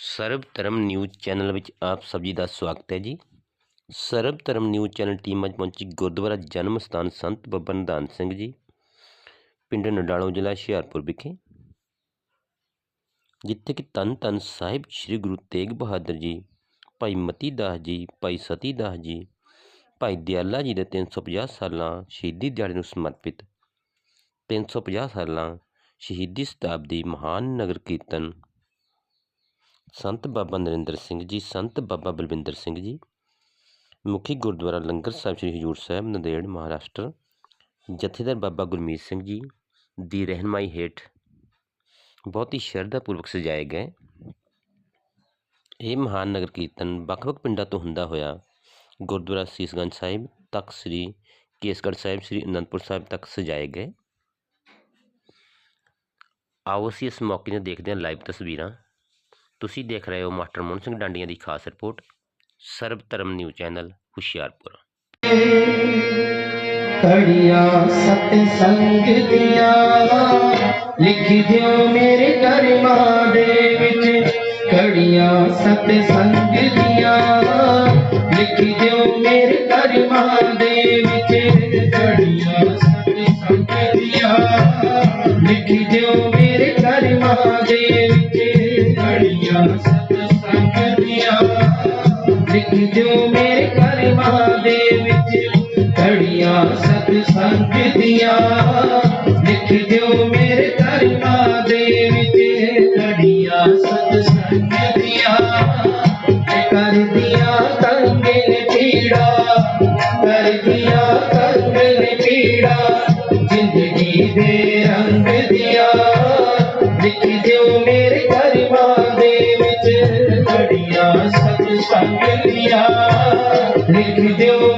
ਸਰਬ ਧਰਮ news channel ਵਿੱਚ ਆਪ ਸਭ ਜੀ ਦਾ ਸਵਾਗਤ ਹੈ ਜੀ। ਸਰਬ ਧਰਮ ਨਿਊਜ਼ ਚੈਨਲ ਟੀਮ ਅੱਜ ਪਹੁੰਚੀ ਗੁਰਦੁਆਰਾ ਜਨਮ ਸਥਾਨ ਸੰਤ ਬੱਬਾ ਨਿਧਾਨ ਸਿੰਘ ਜੀ, ਪਿੰਡ ਨਡਾਲੋ ਜ਼ਿਲ੍ਹਾ ਹੁਸ਼ਿਆਰਪੁਰ ਵਿਖੇ। ਜਿੱਥੇ ਕਿ ਧੰਨ ਧੰਨ ਸਾਹਿਬ ਸ੍ਰੀ ਗੁਰੂ ਤੇਗ ਬਹਾਦਰ ਜੀ, ਭਾਈ ਮਤੀ ਦਾਸ ਜੀ, ਭਾਈ ਸਤੀ ਦਾਸ ਜੀ, ਭਾਈ ਦਿਆਲਾ ਜੀ ਦੇ 350 ਸਾਲਾਂ ਸ਼ਹੀਦੀ ਦਿਹਾੜੇ ਨੂੰ ਸਮਰਪਿਤ 350 ਸਾਲਾਂ ਸ਼ਹੀਦੀ ਸ਼ਤਾਬਦੀ ਮਹਾਨ ਨਗਰ ਕੀਰਤਨ ਸੰਤ ਬਾਬਾ ਨਰਿੰਦਰ ਸਿੰਘ ਜੀ ਸੰਤ ਬਾਬਾ ਬਲਵਿੰਦਰ ਸਿੰਘ ਜੀ ਮੁਖੀ ਗੁਰਦੁਆਰਾ ਲੰਗਰ ਸਾਹਿਬ ਸ੍ਰੀ ਹਜੂਰ ਸਾਹਿਬ ਨੰਦੇੜ ਮਹਾਰਾਸ਼ਟਰ ਜਥੇਦਾਰ ਬਾਬਾ ਗੁਰਮੀਤ ਸਿੰਘ ਜੀ ਦੀ ਰਹਿਨਮਾਈ ਹੇਠ ਬਹੁਤ ਹੀ ਸ਼ਰਧਾ ਪੂਰਵਕ ਸਜਾਏ ਗਏ ਇਹ ਮਹਾਨ ਨਗਰ ਕੀਰਤਨ ਵੱਖ-ਵੱਖ ਪਿੰਡਾਂ ਤੋਂ ਹੁੰਦਾ ਹੋਇਆ ਗੁਰਦੁਆਰਾ ਸੀਸਗੰਜ ਸਾਹਿਬ ਤੱਕ ਸ੍ਰੀ ਕੇਸਗੜ੍ਹ ਸਾਹਿਬ ਸ੍ਰੀ ਅਨੰਦਪੁਰ ਸਾਹਿਬ ਤੱਕ ਸਜਾਏ ਗਏ ਆਓ ਅਸੀਂ ਇਸ ਮੌਕੇ ਨੂੰ ਦੇਖਦੇ ਹਾਂ ਲਾਈਵ ਤਸਵੀਰਾਂ ਤੁਸੀਂ ਦੇਖ ਰਹੇ ਹੋ ਮਾਸਟਰ ਮੋਹਨ ਸਿੰਘ ਡਾਂਡੀਆਂ ਦੀ ਖਾਸ ਰਿਪੋਰਟ ਸਰਬ ਧਰਮ ਨਿਊ ਚੈਨਲ, ਹੁਸ਼ਿਆਰਪੁਰ। ਕੜੀਆਂ ਸਤ ਸੰਗ ਦੀਆਂ ਲਿਖ ਦਿਓ ਮੇਰੇ ਕਰਮਾਂ ਦੇ ਵਿੱਚ। ਕੜੀਆਂ ਸਤ ਸੰਗ ਦੀਆਂ ਲਿਖ ਦਿਓ ਮੇਰੇ ਕਰਮਾਂ ਦੇ सत्संग दिया लिख दो मेरे कड़िया सत्संग कर पीड़ा, कर दिया पीड़ा। ज़िंदगी दे रंग दिया, लिख दो मेरे करना देव ते कड़िया सत्संग दिया लिख दो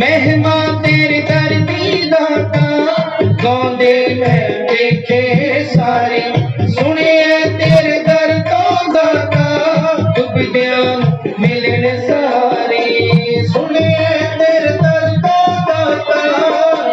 ਮਹਿਮਾ ਤੇਰੇ ਦਰ ਦੀ ਦਾਤਾ ਗਾਉਂਦੇ ਮੈਂ ਦੇਖੇ ਸਾਰੇ ਸੁਣੀਏ ਤੇਰੇ ਦਰ ਤੋਂ ਦਾਤਾ ਡੁੱਬਦਿਆਂ ਨੂੰ ਮਿਲਣ ਸਹਾਰੇ ਸੁਣੀਏ ਤੇਰੇ ਦਰ ਤੋਂ ਦਾਤਾ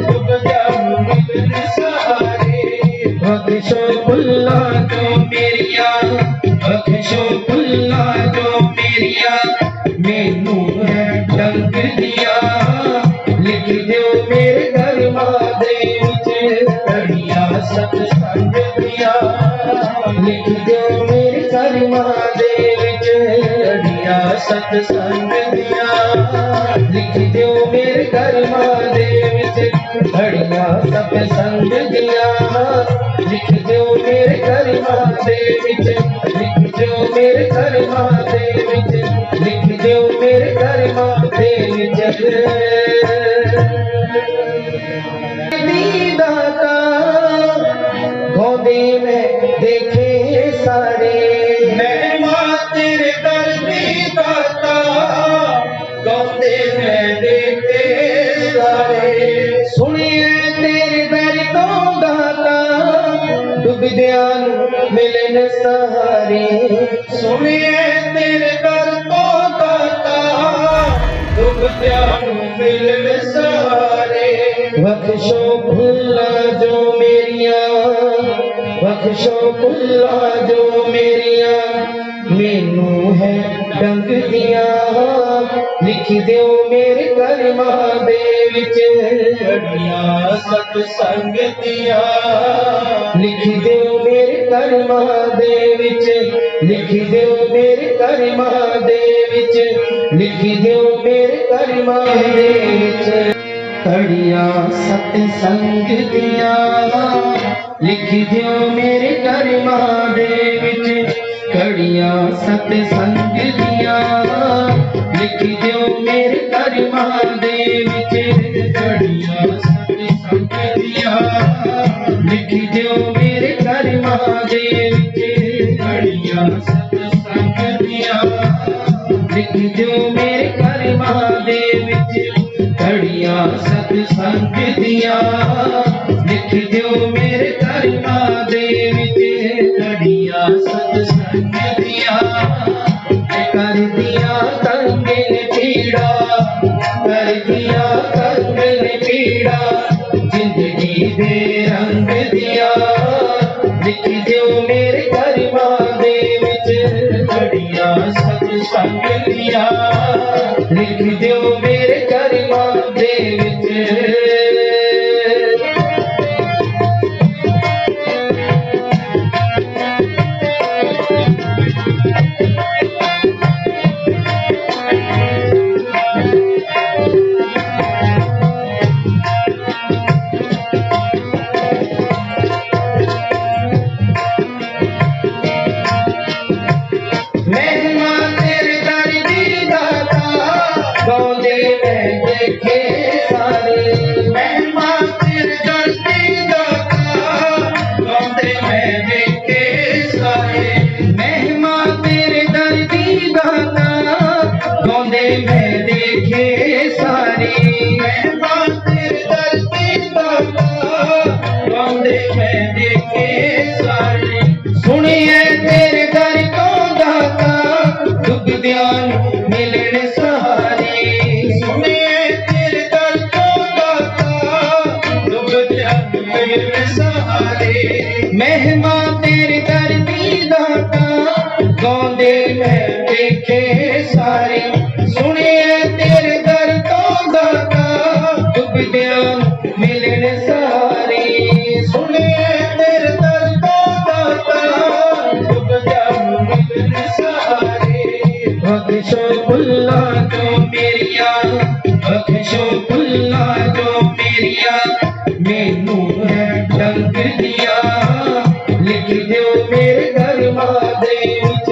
ਡੁੱਬਦਿਆਂ ਨੂੰ ਮਿਲਣ ਸਹਾਰੇ ਬਖਸ਼ੋ ਭੁੱਲਾ ਜੋ ਮੇਰੀਆਂ ਬਖਸ਼ੋ साथ संग दिया लिख दो मेरे कर्मा देव से बढ़िया सब संग दिया लिख दो मेरे कर्मा देव से लिख दो मेरे कर्मा देव से लिख दो मेरे कर्मा देव से मिलन सहारे। सुनिए तेरे दर को दाता। दुख प्यार मिलन सहारे। बख्शो भुला जो मेरिया। बख्शो भुला जो मेरिया। मेनू है डंग दिया। लिख दो मेरे घर महादेव विच। सत संग दिया। लिख दो कर महादेव लिख दो मेरे कर महादेव लिख दो मेरे कर महादेव कड़िया सत संग दिया। लिख दो मेरे कर महादेव कड़िया सत संग दिया। लिख दो मेरे कर महादेव कड़िया सत संग दिया। लिख दो गरिमा देव के लिख दो मेरे गरिमा देव के बढ़िया सतसंग मेरे गरिमा day. ਦੇ ਵਿੱਚ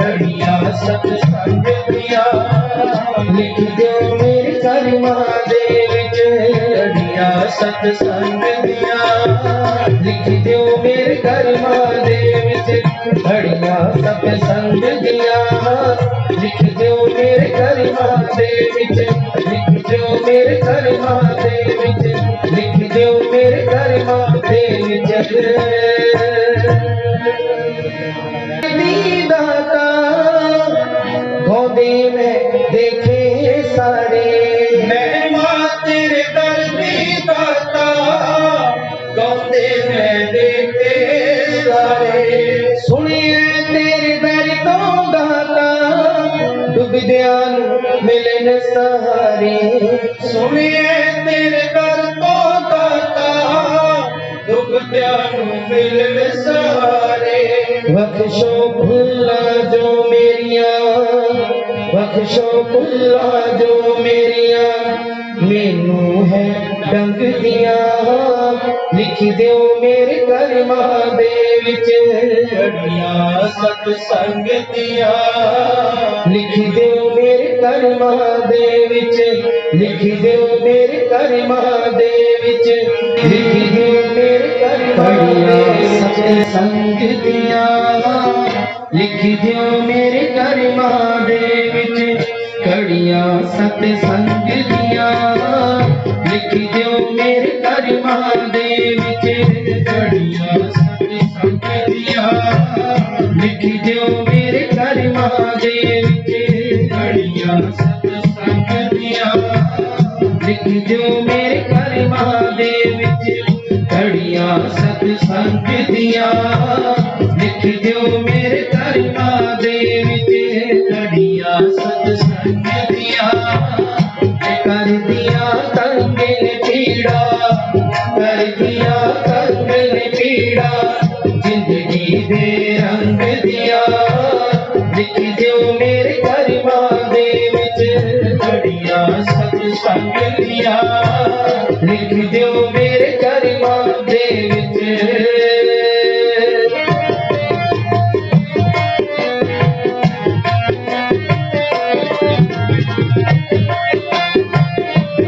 ਘੜੀਆਂ ਸਤ ਸੰਗ ਦੀਆਂ ਲਿਖ ਦਿਓ ਮੇਰੇ ਕਰਮਾਂ ਦੇ ਵਿੱਚ ਘੜੀਆਂ ਸਤ ਸੰਗ ਦੀਆਂ ਲਿਖ ਦਿਓ ਮੇਰੇ ਕਰਮਾਂ ਦੇ ਵਿੱਚ ਘੜੀਆਂ ਸਭ ਸੰਗ ਦੀਆਂ ਲਿਖ ਦਿਓ ਮੇਰੇ ਕਰਮਾਂ ਦੇ ਵਿੱਚ ਲਿਖ ਦਿਓ ਮੇਰੇ ਕਰਮਾਂ ਦੇ ਵਿੱਚ ਲਿਖ ਦਿਓ ਮੇਰੇ ਕਰਮਾਂ ਦੇ ਵਿੱਚ में देखे सारे। महिमा तेरे दर की दाता गाते देखे सारे। सुनिए तेरे दर तो दाता डुबदिया मिलन सहारे सुनिए तेरे दर तो दाता डुबदिया मिलन सहारे बख्शो भुल्ला जो मेरिया बख्शो कुल्ला जो मेरिया मेनू है डंग दिया लिख दो मेरे कर्मा दे विच दिया लिख दो मेरे कर्मा दे विच लिख दो मेरे कर्मा दे विच लिख दो मेरे कर्मा दे दिया लिख दो मेरे कर्मा में संग लिख दो मेरे कर महादेव के गड़िया लिख दो मेरे घर महादेव के गड़िया सब संग लिख दो मेरे कर महादेव के गड़िया संग दिया लिख दो मेरे 山的呀。